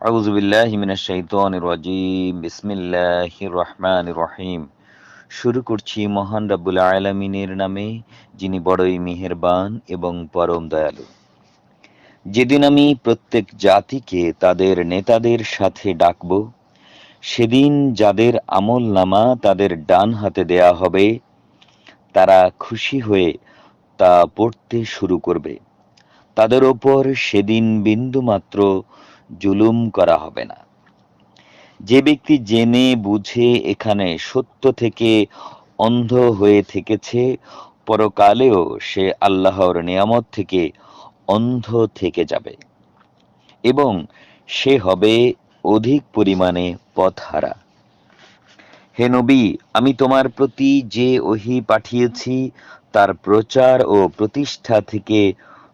أعوذ بالله من الشيطان الرجيم بسم الله الرحمن الرحيم শুরু করছি মহান রাব্বুল আলামিনের নামে যিনি বড়ই মেহেরবান এবং পরম দয়ালু যেদিন আমি প্রত্যেক জাতিকে তাদের নেতাদের সাথে ডাকব সেদিন যাদের আমল নামা তাদের ডান হাতে দেয়া হবে তারা খুশি হয়ে তা পড়তে শুরু করবে তাদের ওপর সেদিন বিন্দুমাত্র জুলুম করা হবে না। যে ব্যক্তি জেনে বুঝে এখানে সত্য থেকে অন্ধ হয়ে থেকেছে, পরকালেও সে আল্লাহর নিয়ামত থেকে অন্ধ থেকে যাবে এবং সে হবে অধিক পরিমাণে পথহারা। হে নবী, আমি তোমার প্রতি যে ওহি পাঠিয়েছি, তার প্রচার ও প্রতিষ্ঠা থেকে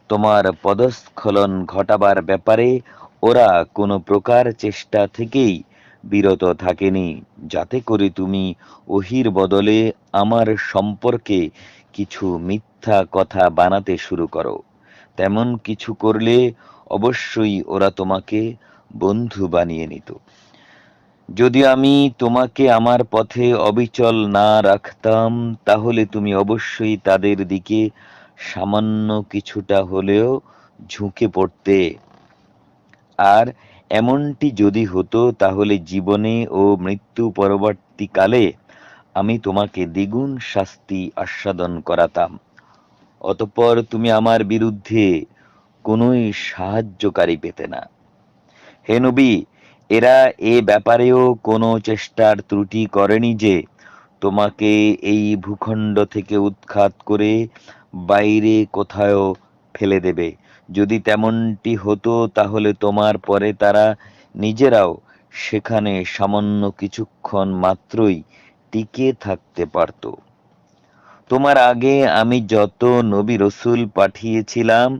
তোমার পদস্খলন ঘটাবার ব্যাপারে ওরা কোনো প্রকার চেষ্টা থেকেই বিরত থাকেনি, যাতে করে তুমি ওহির বদলে আমার সম্পর্কে কিছু মিথ্যা কথা বানাতে শুরু করো। তেমন কিছু করলে অবশ্যই ওরা তোমাকে বন্ধু বানিয়ে নিত। যদি আমি তোমাকে আমার পথে অবিচল না রাখতাম, তাহলে তুমি অবশ্যই তাদের দিকে সামান্য কিছুটা হলেও ঝুঁকে পড়তে আর এমনটি যদি হতো, তাহলে জীবনে ও মৃত্যু পরবর্তীকালে আমি তোমাকে দ্বিগুণ শাস্তি আস্বাদন করাতাম। অতঃপর তুমি আমার বিরুদ্ধে কোনোই সাহায্যকারী পেতে না। হে নবী, এরা এ ব্যাপারেও কোনো চেষ্টার ত্রুটি করেনি যে তোমাকে এই ভূখণ্ড থেকে উৎখাত করে বাইরে কোথাও ফেলে দেবে। যদি তেমনটি হতো, তাহলে তোমার পরে তারা নিজেরাও সেখানে সামান্য কিছুক্ষণ মাত্রই টিকে থাকতে পারত। তোমার আগে আমি যত নবী রসুল পাঠিয়েছিলাম,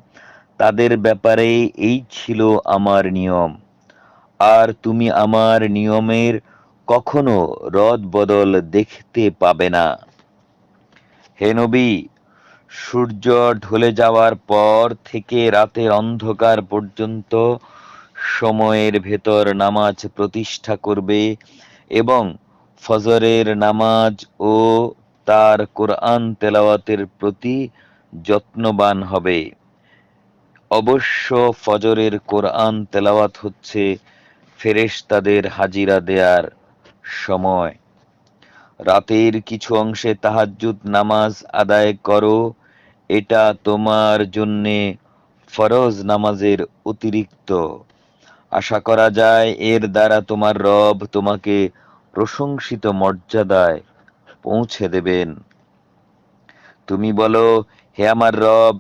তাদের ব্যাপারে এই ছিল আমার নিয়ম। আর তুমি আমার নিয়মের কখনো রদ বদল দেখতে পাবে না। হে নবী সূর্য ঢলে যাওয়ার পর থেকে রাতের অন্ধকার পর্যন্ত সময়ের ভেতর নামাজ প্রতিষ্ঠা করবে এবং ফজরের নামাজ ও তার কোরআন তেলাওয়াতের প্রতি যত্নবান হবে। অবশ্য ফজরের কোরআন তেলাওয়াত হচ্ছে ফেরেশতাদের হাজিরা দেয়ার সময়। রাতের কিছু অংশে তাহাজ্জুদ নামাজ আদায় করো এটা তোমার জন্যে ফরজ নামাজের অতিরিক্ত। আশা করা যায় এর দ্বারা তোমার রব তোমাকে প্রশংসিত মর্যাদায় পৌঁছে দেবেন। তুমি বলো, হে আমার রব,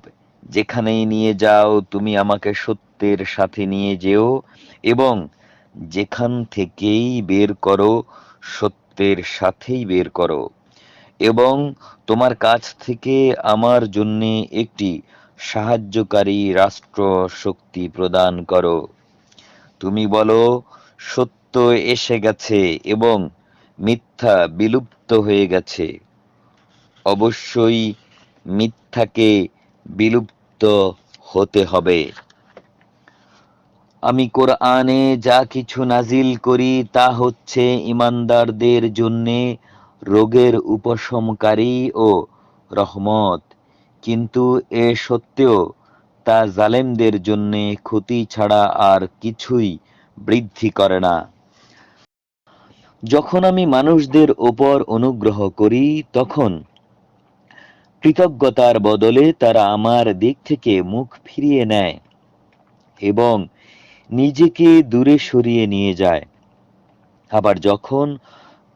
যেখানেই নিয়ে যাও, তুমি আমাকে সত্যের সাথে নিয়ে যেও এবং যেখান থেকেই বের করো, সত্যের সাথেই বের করো। এবং তোমার কাছ থেকে আমার জন্য একটি সাহায্যকারী রাষ্ট্র শক্তি প্রদান করো। তুমি বলো, সত্য এসে গেছে এবং মিথ্যা বিলুপ্ত হয়ে গেছে। অবশ্যই মিথ্যাকে বিলুপ্ত হতে হবে। আমি কোরআনে যা কিছু নাজিল করি তা হচ্ছে ইমানদারদের জন্যে রোগের উপশমকারী ও রহমত। কিন্তু এ সত্ত্বেও তা জালেমদের জন্যে ক্ষতি ছাড়া আর কিছুই বৃদ্ধি করে না। যখন আমি মানুষদের ওপর অনুগ্রহ করি, তখন কৃতজ্ঞতার বদলে তারা আমার দিক থেকে মুখ ফিরিয়ে নেয় এবং নিজেকে দূরে সরিয়ে নিয়ে যায়। আবার যখন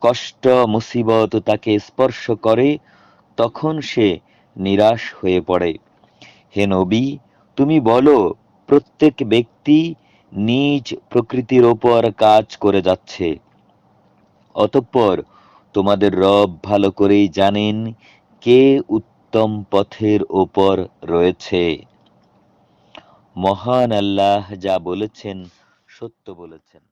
কষ্ট, মুসিবত তাকে স্পর্শ করে, তখন সে নিরাশ হয়ে পড়ে। হে নবী, তুমি বলো, প্রত্যেক ব্যক্তি নিজ প্রকৃতির ওপর কাজ করে যাচ্ছে। অতঃপর তোমাদের রব ভালো করেই জানেন কে উত্তম পথের ওপর রয়েছে। মহান আল্লাহ যা বলেছেন, সত্য বলেছেন।